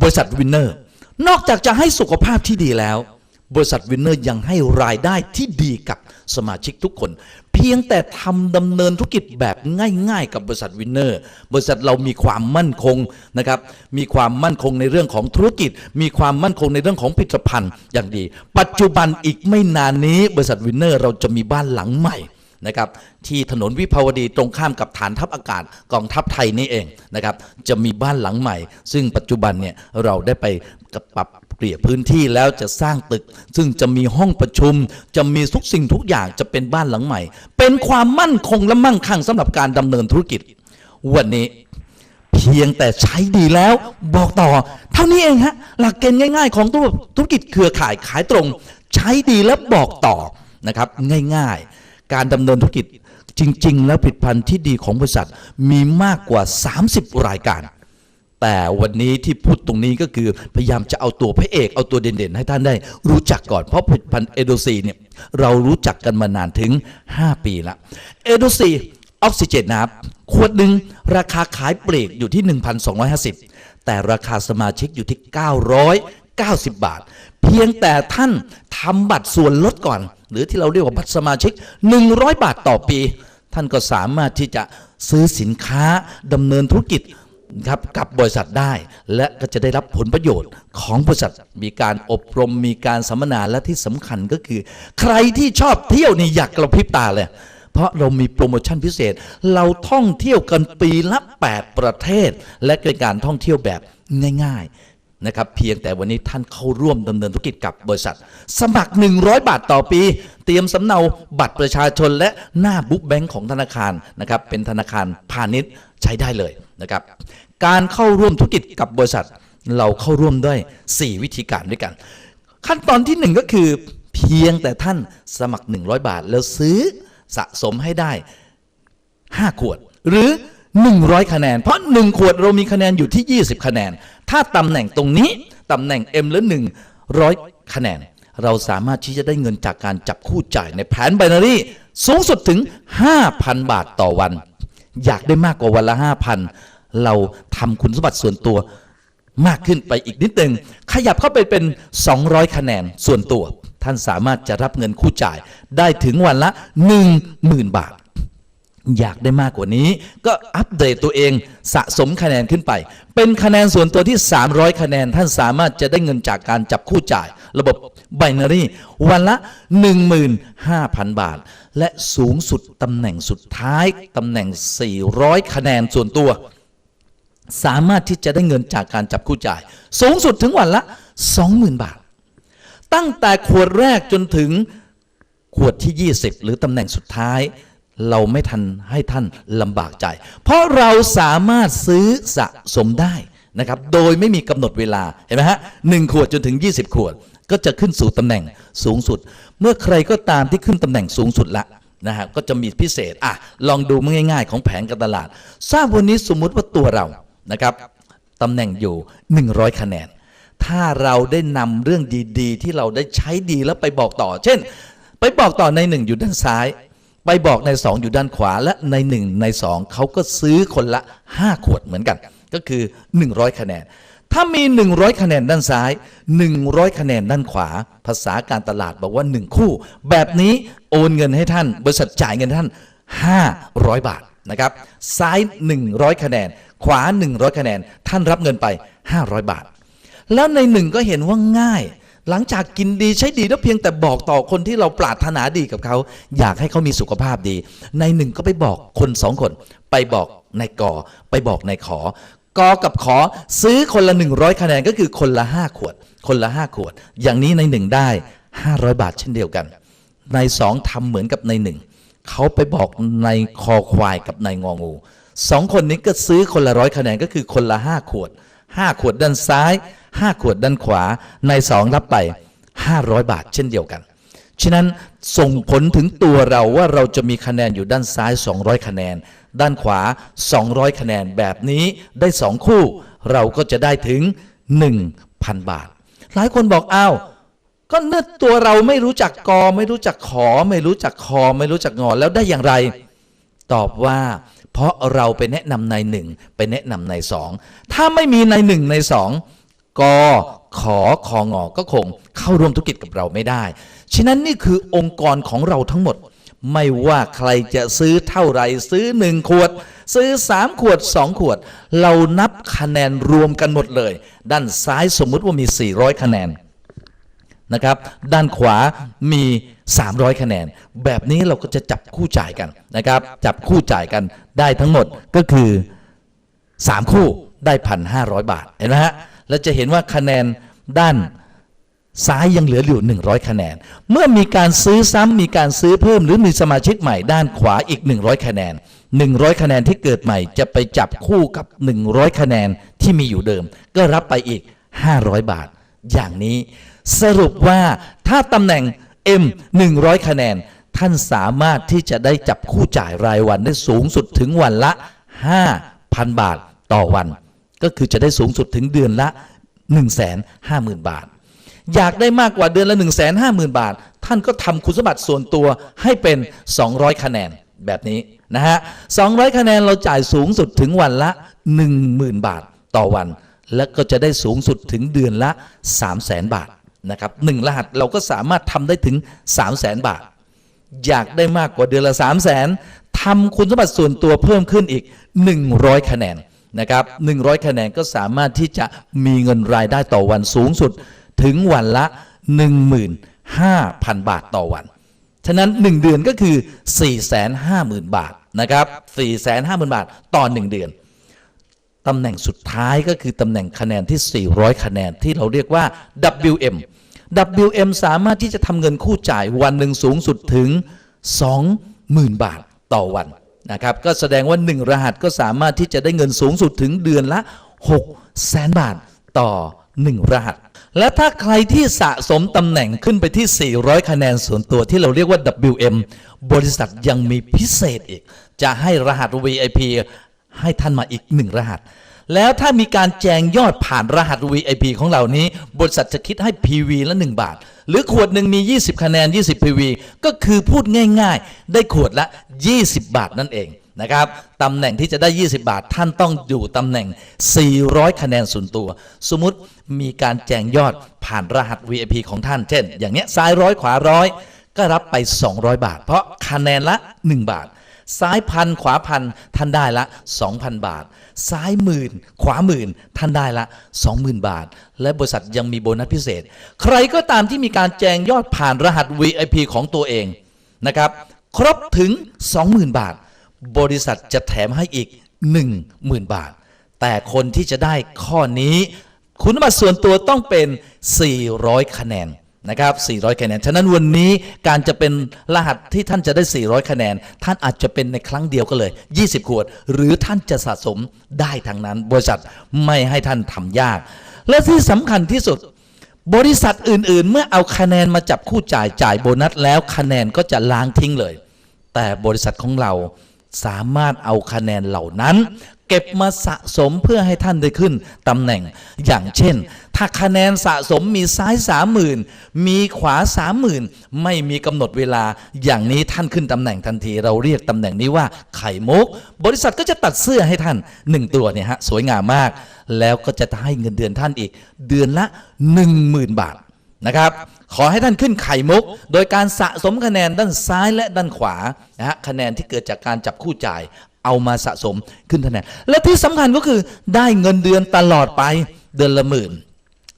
บริษัทวินเนอร์นอกจากจะให้สุขภาพที่ดีแล้ว บริษัทวินเนอร์ยังให้รายได้ที่ดีกับสมาชิกทุกคน เพียงแต่ทำดำเนินธุรกิจแบบง่าย ๆ กับบริษัทวินเนอร์ บริษัทเรามีความมั่นคงนะครับ มีความมั่นคงในเรื่องของธุรกิจ มีความมั่นคงในเรื่องของผลิตภัณฑ์อย่างดี ปัจจุบันอีกไม่นานนี้ บริษัทวินเนอร์เราจะมีบ้านหลังใหม่ นะครับที่ถนนวิภาวดีตรงข้ามกับฐานทัพอากาศกองทัพไทยนี่เองนะครับจะมีบ้านหลังใหม่ ซึ่งปัจจุบันเนี่ยเราได้ไปปรับเปลี่ยนพื้นที่แล้วจะสร้างตึก ซึ่งจะมีห้องประชุม จะมีทุกสิ่งทุกอย่างจะเป็นบ้านหลังใหม่ เป็นความมั่นคงและมั่งคั่งสำหรับการดำเนินธุรกิจ วันนี้เพียงแต่ใช้ดีแล้วบอกต่อ เท่านี้เองฮะหลักเกณฑ์ง่าย ๆ ของธุรกิจเครือข่ายขายตรง ใช้ดีแล้วบอกต่อนะครับง่ายๆ การดำเนินธุรกิจจริง ๆ แล้วผลิตภัณฑ์ที่ดีของบริษัทมีมากกว่า 30 รายการ แต่วันนี้ที่พูดตรงนี้ก็คือพยายามจะเอาตัวพระเอกเอาตัวเด่นๆ ให้ท่านได้ รู้จักก่อนเพราะผลิตภัณฑ์เอโดซีเนี่ยเรารู้จักกันมานานถึง 5 ปีละเอโดซีออกซิเจนน้ำขวดหนึ่งราคาขายปลีกอยู่ที่ 1,250 แต่ราคาสมาชิกอยู่ที่ 990 บาท เพียงแต่ท่านทำบัตรส่วนลดก่อน หรือที่เราเรียกว่าบัตรสมาชิก 100 บาทต่อปี ท่านก็สามารถที่จะซื้อสินค้าดำเนินธุรกิจครับกับบริษัทได้และก็จะได้รับผลประโยชน์ของบริษัทมีการอบรมมีการสัมมนาและที่สำคัญก็คือ ใครที่ชอบเที่ยวนี่อยากกระพริบตาเลย เพราะเรามีโปรโมชั่นพิเศษ เราท่องเที่ยวกันปีละ 8 ประเทศ และเป็นการท่องเที่ยวแบบง่าย ๆ นะครับเพียงแต่วันนี้ท่านเข้าร่วมดำเนินธุรกิจกับบริษัท สมัคร 100 บาทต่อปี เตรียมสำเนาบัตรประชาชน และหน้าบุ๊กแบงค์ของธนาคารนะครับเป็นธนาคารพาณิชย์ใช้ได้เลยนะครับการเข้าร่วมธุรกิจกับบริษัท เราเข้าร่วมด้วย 4 วิธีการด้วยกัน ขั้นตอนที่ 1 ก็คือ เพียงแต่ท่านสมัคร 100 บาทแล้วซื้อสะสมให้ได้ 5 ขวด หรือ 100 คะแนน เพราะ 1 ขวดเรามีคะแนนอยู่ที่ 20 คะแนน ถ้าตำแหน่งตรงนี้ตำแหน่ง M หรือ100 คะแนน เราสามารถที่จะได้เงินจากการจับคู่จ่ายในแผนไบนารีสูงสุดถึง 5,000 บาทต่อวัน อยากได้มากกว่าวันละ 5,000 เราทำคุณสมบัติส่วนตัวมากขึ้นไปอีกนิดหนึ่งขยับเข้าไปเป็น 200 คะแนนส่วนตัว ท่านสามารถจะรับเงินคู่จ่ายได้ถึงวันละ 10,000 บาท อยากได้มากกว่านี้ ก็อัปเดตตัวเองสะสมคะแนนขึ้นไป เป็นคะแนนส่วนตัวที่ 300 คะแนน ท่านสามารถจะได้เงินจากการจับคู่จ่าย ระบบไบนารีวันละ 15,000 บาท และสูงสุดตำแหน่งสุดท้ายตำแหน่ง 400 คะแนนส่วนตัว สามารถที่จะได้เงินจากการจับคู่จ่าย สูงสุดถึงวันละ 20,000 บาท ตั้งแต่ขวดแรกจนถึงขวดที่ 20 หรือตำแหน่งสุดท้าย เราไม่ทันให้ท่านลำบากใจ เพราะเราสามารถซื้อสะสมได้นะครับ โดยไม่มีกำหนดเวลา เห็นไหมฮะหนึ่งขวดจนถึง 20 ขวด ก็จะขึ้นสู่ตำแหน่งสูงสุด เมื่อใครก็ตามที่ขึ้นตำแหน่งสูงสุดละนะฮะก็จะมีพิเศษอะลองดูง่าย ๆ ของแผนการตลาด ทราบวันนี้สมมุติว่าตัวเรานะครับตำแหน่งอยู่ 100 คะแนน ถ้าเราได้นำเรื่องดีๆ ที่เราได้ใช้ดีแล้วไปบอกต่อ เช่น ไปบอกต่อในหนึ่งอยู่ด้านซ้าย ไปบอกในสองอยู่ด้านขวาและในหนึ่งในสองเขาก็ซื้อคนละ 5 ขวดเหมือนกัน ก็คือ 100 คะแนน ถ้ามี 100 คะแนนด้านซ้าย 100 คะแนนด้านขวา ภาษาการตลาดบอกว่า 1 คู่ แบบนี้โอนเงินให้ท่าน บริษัทจ่ายเงินให้ท่าน 500 บาทนะครับซ้าย 100 คะแนน ขวา 100 คะแนน ท่านรับเงินไป 500 บาท แล้วในหนึ่งก็เห็นว่าง่าย หลังจากกินดีใช้ดีแล้วเพียงแต่บอกต่อคนที่เราปรารถนาดีกับเขา อยากให้เขามีสุขภาพดี ในหนึ่งก็ไปบอกคนสองคน ไปบอกในกอไปบอกในขอกอกับขอซื้อคนละ 100 คะแนนก็คือคนละ 5 ขวด คนละ 5 ขวด อย่างนี้ในหนึ่งได้ 500 บาทเช่นเดียวกัน ในสองทำเหมือนกับในหนึ่งเขาไปบอกในคอควายกับในงองูสองคนนี้ก็ซื้อคนละร้อยคะแนนก็คือคนละห้าขวดห้าขวดด้านซ้าย ห้าขวดด้านขวาในสองรับไปห้าร้อยบาท เช่นเดียวกัน ฉะนั้นส่งผลถึงตัวเราว่าเราจะมีคะแนนอยู่ด้านซ้าย 200 คะแนน ด้านขวา 200 คะแนนแบบนี้ได้สองคู่ เราก็จะได้ถึง 1,000 บาท หลายคนบอกอ้าวก็เนื้อตัวเราไม่รู้จักกอ ไม่รู้จักขอ ไม่รู้จักคอ ไม่รู้จักงอแล้วได้อย่างไร ตอบว่า เพราะเราไปแนะนำในหนึ่งไปแนะนำในสองถ้าไม่มีในหนึ่งในสอง กขอคองอก็คงเข้าร่วมธุรกิจกับเราไม่ได้ ฉะนั้นนี่คือองค์กรของเราทั้งหมด ไม่ว่าใครจะซื้อเท่าไหร่ซื้อหนึ่งขวด ซื้อสามขวดสองขวด เรานับคะแนนรวมกันหมดเลย ด้านซ้ายสมมุติว่ามี 400 คะแนนนะครับ ด้านขวามี 300 คะแนน แบบนี้เราก็จะจับคู่จ่ายกันนะครับ จับคู่จ่ายกันได้ทั้งหมดก็คือ 3 คู่ได้พันห้าบาท เห็นไหมฮะ แล้วจะเห็นว่าคะแนนด้านซ้ายยังเหลืออยู่ 100 คะแนน เมื่อมีการซื้อซ้ำมีการซื้อเพิ่ม หรือมีสมาชิกใหม่ด้านขวาอีก 100 คะแนน 100 คะแนนที่เกิดใหม่จะไปจับคู่กับ 100 คะแนนที่มีอยู่เดิม ก็รับไปอีก 500 บาท อย่างนี้ สรุปว่าถ้าตำแหน่ง M 100 คะแนน ท่านสามารถที่จะได้จับคู่จ่ายรายวันได้สูงสุดถึงวันละ 5,000 บาทต่อวัน ก็คือจะได้สูงสุดถึงเดือนละ 150,000 บาท อยากได้มากกว่าเดือนละ 150,000 บาท ท่านก็ทำคุณสมบัติส่วนตัวให้เป็น 200 คะแนนแบบนี้นะฮะ200 คะแนนเราจ่ายสูงสุดถึงวันละ 10,000 บาทต่อวัน และก็จะได้สูงสุดถึงเดือนละ 300,000 บาทนะครับหนึ่งรหัสเราก็สามารถทำได้ถึง 300,000 บาท อยากได้มากกว่าเดือนละ 3 0 0แสนทำคุณสมบัติส่วนตัวเพิ่มขึ้นอีก 100 คะแนน นะครับ100 คะแนนก็สามารถที่จะมีเงินรายได้ต่อวันสูงสุดถึงวันละ 15,000 บาทต่อวัน ฉะนั้น 1 เดือนก็คือ 450,000 บาทนะครับ450,000 บาทต่อ 1 เดือนตำแหน่งสุดท้ายก็คือตำแหน่งคะแนนที่ 400 คะแนนที่เราเรียกว่า WM WM สามารถที่จะทำเงินคู่จ่ายวันหนึ่งสูงสุดถึง 20,000 บาทต่อวัน นะครับก็แสดงว่า 1 รหัสก็สามารถที่จะได้เงินสูงสุดถึงเดือนละ6แสนบาทต่อ 1 รหัส และถ้าใครที่สะสมตำแหน่งขึ้นไปที่ 400 คะแนนส่วนตัวที่เราเรียกว่า WM บริษัทยังมีพิเศษอีก จะให้รหัส VIP ให้ท่านมาอีก 1 รหัส แล้วถ้ามีการแจงยอดผ่านรหัส VIP ของเหล่านี้ บริษัทจะคิดให้ PV ละ 1 บาท หรือขวดหนึ่งมี 20 คะแนน 20 PV ก็คือพูดง่าย ๆ ได้ขวดละ 20 บาทนั่นเองนะครับตำแหน่งที่จะได้ 20 บาท ท่านต้องอยู่ตำแหน่ง 400 คะแนนส่วนตัว สมมุติมีการแจงยอดผ่านรหัส VIP ของท่านเช่น อย่างเนี้ยซ้ายร้อยขวาร้อยก็รับไป 200 บาท เพราะคะแนนละ 1 บาท ซ้ายพันขวาพันท่านได้ละ 2,000 บาท ซ้ายหมื่นขวาหมื่นท่านได้ละ 20,000 บาท และบริษัทยังมีโบนัสพิเศษ ใครก็ตามที่มีการแจงยอดผ่านรหัส VIP ของตัวเองนะครับ ครบถึง 20,000 บาท บริษัทจะแถมให้อีก 10,000 บาท แต่คนที่จะได้ข้อนี้ คุณมบัติส่วนตัวต้องเป็น 400 คะแนนนะครับ 400 คะแนน ฉะนั้นวันนี้การจะเป็นรหัสที่ท่านจะได้ 400 คะแนน ท่านอาจจะเป็นในครั้งเดียวก็เลย 20 ขวด หรือท่านจะสะสมได้ทั้งนั้น บริษัทไม่ให้ท่านทำยาก และที่สำคัญที่สุด บริษัทอื่น ๆ เมื่อเอาคะแนนมาจับคู่จ่ายจ่ายโบนัสแล้วคะแนนก็จะล้างทิ้งเลย แต่บริษัทของเรา สามารถเอาคะแนนเหล่านั้น เก็บมาสะสมเพื่อให้ท่านได้ขึ้นตำแหน่ง อย่างเช่น ถ้าคะแนนสะสมมีซ้ายสามหมื่นมีขวาสามหมื่นไม่มีกำหนดเวลา อย่างนี้ท่านขึ้นตำแหน่งทันที เราเรียกตำแหน่งนี้ว่าไข่มุก บริษัทก็จะตัดเสื้อให้ท่านหนึ่งตัวเนี่ยฮะสวยงามมาก แล้วก็จะให้เงินเดือนท่านอีก เดือนละ 10,000 บาทนะครับ ขอให้ท่านขึ้นไข่มุก โดยการสะสมคะแนนด้านซ้ายและด้านขวานะฮะคะแนนที่เกิดจากการจับคู่จ่าย เอามาสะสมขึ้นคะแนนและที่สำคัญก็คือได้เงินเดือนตลอดไปเดือนละหมื่น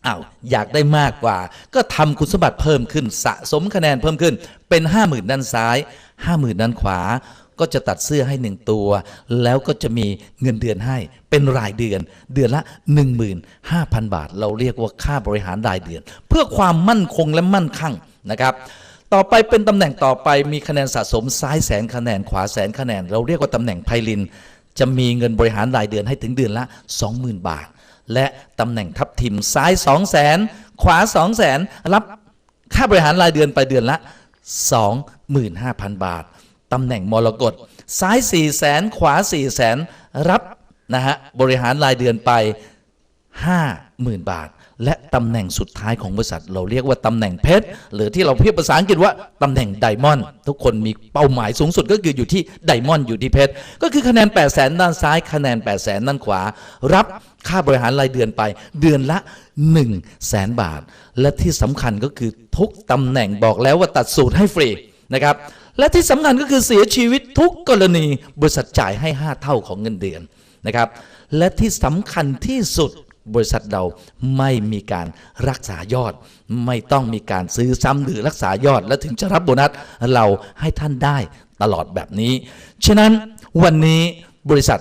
อ้าวอยากได้มากกว่า ก็ทำคุณสมบัติเพิ่มขึ้น สะสมคะแนนเพิ่มขึ้นเป็น 5 0,000 ด้านซ้าย 50,000 ด้านขวา ก็จะตัดเสื้อให้หนึ่งตัว แล้วก็จะมีเงินเดือนให้ เป็นรายเดือน เดือนละ 15,000 บาท เราเรียกว่าค่าบริหารรายเดือน เพื่อความมั่นคงและมั่นคั่งนะครับต่อไปเป็นตำแหน่งต่อไปมีคะแนนสะสมซ้ายแสนคะแนนขวาแสนคะแนน เราเรียกว่าตำแหน่งไพลิน จะมีเงินบริหารรายเดือนให้ถึงเดือนละ 20,000 บาท และตำแหน่งทับทิมซ้าย2 0 0แสนขวา 2 0 0แสนรับค่าบริหารรายเดือนไปเดือนละ 25,000 บาท ตำแหน่งมรกตซ้าย4 0 0แสนขวา4 0 0แสนรับนะฮะบริหารรายเดือนไป 50,000 บาท และตำแหน่งสุดท้ายของบริษัท เราเรียกว่าตำแหน่งเพชรหรือที่เราเรียกภาษาอังกฤษว่าตำแหน่งไดมอนด์ทุกคนมีเป้าหมายสูงสุดก็คืออยู่ที่ไดมอนด์อยู่ที่เพชรก็คือคะแนน 8 0 0แสนด้านซ้ายคะแนน 8 0 0แสนด้านขวา รับค่าบริหารรายเดือนไปเดือนละ 1 0 0 0 0แสนบาท และที่สำคัญก็คือทุกตำแหน่งบอกแล้วว่าตัดสูตรให้ฟรีนะครับ และที่สำคัญก็คือเสียชีวิตทุกกรณี บริษัทจ่ายให้ 5 เท่าของเงินเดือนนะครับ และที่สำคัญที่สุดบริษัทเราไม่มีการรักษายอด ไม่ต้องมีการซื้อซ้ำหรือรักษายอด และถึงจะรับโบนัสเราให้ท่านได้ตลอดแบบนี้ ฉะนั้นวันนี้บริษัท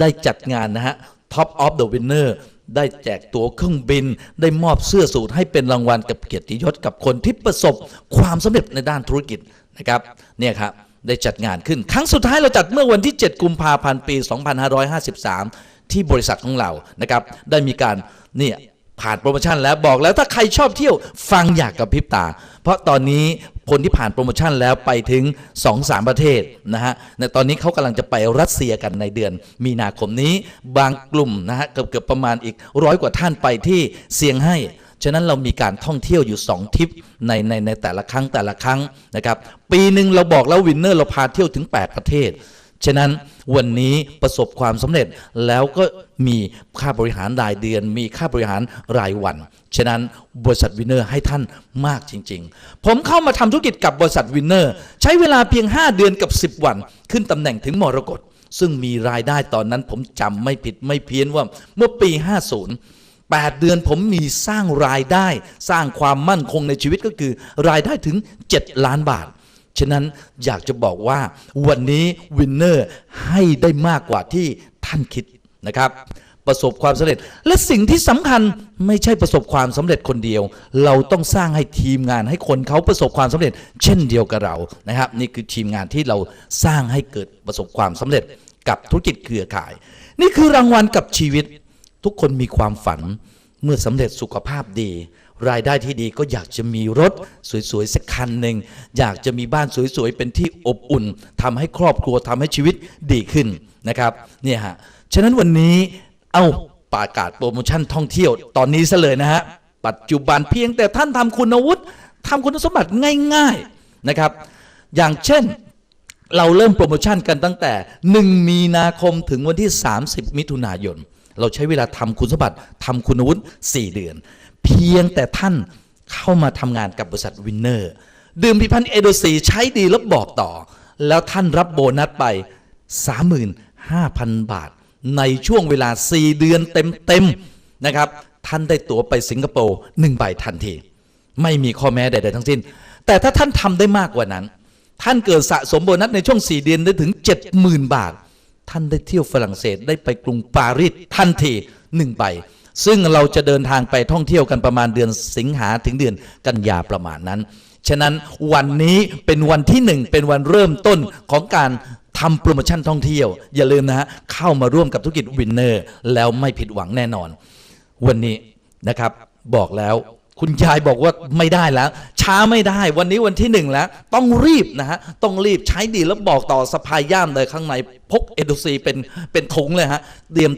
ได้จัดงานนะฮะ Top of the Winner ได้แจกตั๋วเครื่องบิน ได้มอบเสื้อสูทให้เป็นรางวัลกับเกียรติยศกับคนที่ประสบความสำเร็จในด้านธุรกิจ นะครับเนี่ยครับได้จัดงานขึ้น ครั้งสุดท้ายเราจัดเมื่อวันที่ 7 กุมภาพันธ์ปี 2553 ที่บริษัทของเรานะครับได้มีการเนี่ยผ่านโปรโมชั่นแล้วบอกแล้วถ้าใครชอบเที่ยวฟังอยากกับพริบตา เพราะตอนนี้คนที่ผ่านโปรโมชั่นแล้วไปถึง 2-3 ประเทศนะฮะในตอนนี้เขากำลังจะไปรัสเซียกันในเดือน มีนาคมนี้บางกลุ่มนะฮะเกือบประมาณอีกร้อยกว่าท่านไปที่เซียงไฮ้ ฉะนั้นเรามีการท่องเที่ยวอยู่ 2 ทริปในในในแต่ละครั้งแต่ละครั้งนะครับปีหนึ่งเราบอกแล้ววินเนอร์เราพาเที่ยวถึง 8 ประเทศ ฉะนั้นวันนี้ประสบความสำเร็จแล้วก็มีค่าบริหารรายเดือน มีค่าบริหารรายวัน ฉะนั้นบริษัทวินเนอร์ให้ท่านมากจริง ๆ ผมเข้ามาทำธุรกิจกับบริษัทวินเนอร์ใช้เวลาเพียง 5 เดือนกับ 10 วัน ขึ้นตำแหน่งถึงมรกตซึ่งมีรายได้ตอนนั้นผมจำไม่ผิดไม่เพี้ยนว่าเมื่อปี 50 8 เดือนผมมีสร้างรายได้ สร้างความมั่นคงในชีวิตก็คือ รายได้ถึง 7 ล้านบาท ฉะนั้นอยากจะบอกว่าวันนี้วินเนอร์ให้ได้มากกว่าที่ท่านคิดนะครับ ประสบความสำเร็จ และสิ่งที่สำคัญไม่ใช่ประสบความสำเร็จคนเดียว เราต้องสร้างให้ทีมงานให้คนเขาประสบความสำเร็จ เช่นเดียวกับเรานะครับ นี่คือทีมงานที่เราสร้างให้เกิดประสบความสำเร็จกับธุรกิจเครือข่าย นี่คือรางวัลกับชีวิต ทุกคนมีความฝัน เมื่อสำเร็จสุขภาพดี รายได้ที่ดีก็อยากจะมีรถสวยๆสักคันหนึ่งอยากจะมีบ้านสวยๆเป็นที่อบอุ่นทำให้ครอบครัวทำให้ชีวิตดีขึ้นนะครับเนี่ยฮะฉะนั้นวันนี้เอาประกาศโปรโมชั่นท่องเที่ยวตอนนี้ซะเลยนะฮะปัจจุบันเพียงแต่ท่านทำคุณวุฒิทำคุณสมบัติง่ายๆนะครับ อย่างเช่นเราเริ่มโปรโมชั่นกันตั้งแต่ 1 มีนาคมถึงวันที่ 30 มิถุนายน เราใช้เวลาทำคุณสมบัติทำคุณวุฒิ4เดือน เพียงแต่ท่านเข้ามาทำงานกับบริษัทวินเนอร์ดื่มพิพันธ์เอโดซีใช้ดีแล้วบอกต่อ แล้วท่านรับโบนัสไป 35,000 บาท ในช่วงเวลา 4 เดือนเต็มๆนะครับ ท่านได้ตั๋วไปสิงคโปร์1ใบทันที ไม่มีข้อแม้ใดๆทั้งสิ้น แต่ถ้าท่านทำได้มากกว่านั้น ท่านเกิดสะสมโบนัสในช่วง 4 เดือนได้ถึง 70,000 บาท ท่านได้เที่ยวฝรั่งเศสได้ไปกรุงปารีสทันทีหนึ่งใบ ซึ่งเราจะเดินทางไปท่องเที่ยวกันประมาณเดือนสิงหาถึงเดือนกันยาประมาณนั้น ฉะนั้นวันนี้เป็นวันที่หนึ่งเป็นวันเริ่มต้นของการทำโปรโมชั่นท่องเที่ยว อย่าลืมนะฮะเข้ามาร่วมกับธุรกิจวินเนอร์แล้วไม่ผิดหวังแน่นอน วันนี้นะครับบอกแล้ว คุณยายบอกว่าไม่ได้แล้ว ช้าไม่ได้วันนี้วันที่หนึ่งแล้ว ต้องรีบนะฮะ ต้องรีบใช้ดีแล้วบอกต่อสะพายย่ามเลยข้างใน พกเอโดซีเป็นเป็นถุงเลยฮะ เตรียม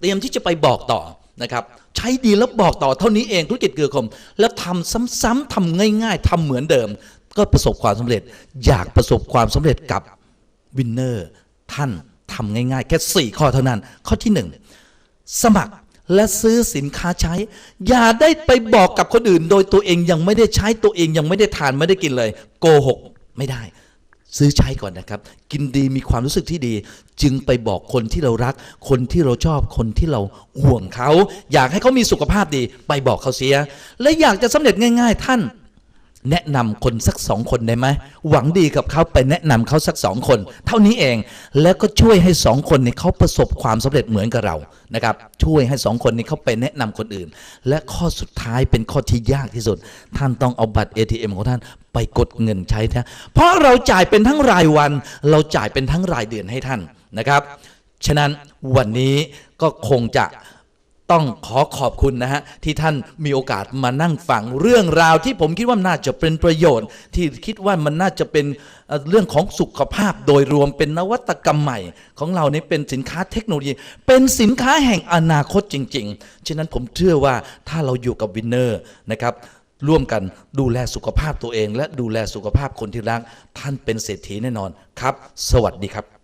เตรียมที่จะไปบอกต่อนะครับ ใช้ดีแล้วบอกต่อเท่านี้เองธุรกิจเกือคม แล้วทำซ้ำๆทำง่าย ๆทำเหมือนเดิม ก็ประสบความสำเร็จ อยากประสบความสำเร็จกับวินเนอร์ท่านทำง่ายๆ แค่ 4 ข้อเท่านั้น ข้อที่ 1 สมัคร และซื้อสินค้าใช้ อย่าได้ไปบอกกับคนอื่น โดยตัวเองยังไม่ได้ใช้ตัวเองยังไม่ได้ทานไม่ได้กินเลย โกหกไม่ได้ ซื้อใช้ก่อนนะครับ กินดีมีความรู้สึกที่ดี จึงไปบอกคนที่เรารัก คนที่เราชอบคนที่เราห่วงเขา อยากให้เขามีสุขภาพดี ไปบอกเขาเสีย และอยากจะสำเร็จง่าย ๆ ท่าน แนะนำคนสักสองคนได้ไหมหวังดีกับเขาไปแนะนำเขาสักสองคน เท่านี้เองแล้วก็ช่วยให้สองคนนี้เขาประสบความสำเร็จเหมือนกับเรานะครับ ช่วยให้สองคนนี้เขาไปแนะนำคนอื่น และข้อสุดท้ายเป็นข้อที่ยากที่สุด ท่านต้องเอาบัตร ATM ของท่านไปกดเงินใช้นะเพราะเราจ่ายเป็นทั้งรายวัน เราจ่ายเป็นทั้งรายเดือนให้ท่านนะครับ ฉะนั้นวันนี้ก็คงจะ ต้องขอขอบคุณนะฮะ ที่ท่านมีโอกาสมานั่งฟังเรื่องราวที่ผมคิดว่าน่าจะเป็นประโยชน์ ที่คิดว่ามันน่าจะเป็นเรื่องของสุขภาพโดยรวมเป็นนวัตกรรมใหม่ ของเรานี่เป็นสินค้าเทคโนโลยี เป็นสินค้าแห่งอนาคตจริง ๆ ฉะนั้นผมเชื่อว่าถ้าเราอยู่กับวินเนอร์นะครับร่วมกันดูแลสุขภาพตัวเอง และดูแลสุขภาพคนที่รัก ท่านเป็นเศรษฐีแน่นอนครับ สวัสดีครับ